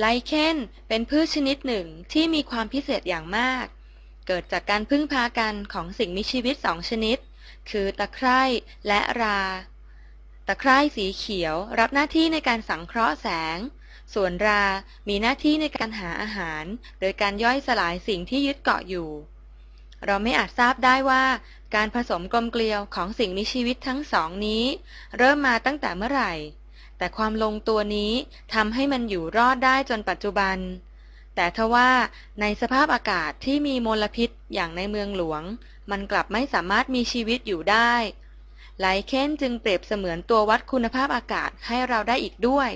ไลเคนเป็นพืชชนิดหนึ่งที่มีความพิเศษอย่างมาก เกิดจากการพึ่งพากันของสิ่งมีชีวิตสองชนิด คือตะไคร่และรา ตะไคร่สีเขียวรับหน้าที่ในการสังเคราะห์แสง ส่วนรา มีหน้าที่ในการหาอาหาร โดยการย่อยสลายสิ่งที่ยึดเกาะอยู่ เราไม่อาจทราบได้ว่าการผสมกลมเกลียวของสิ่งมีชีวิตทั้งสองนี้ เริ่มมาตั้งแต่เมื่อไหร่ แต่ความลงตัวนี้ทำให้มันอยู่รอดได้จนปัจจุบัน แต่ทว่าในสภาพอากาศที่มีมลพิษอย่างในเมืองหลวง มันกลับไม่สามารถมีชีวิตอยู่ได้ไลเคนจึงเปรียบเสมือนตัววัดคุณภาพอากาศให้เราได้อีกด้วย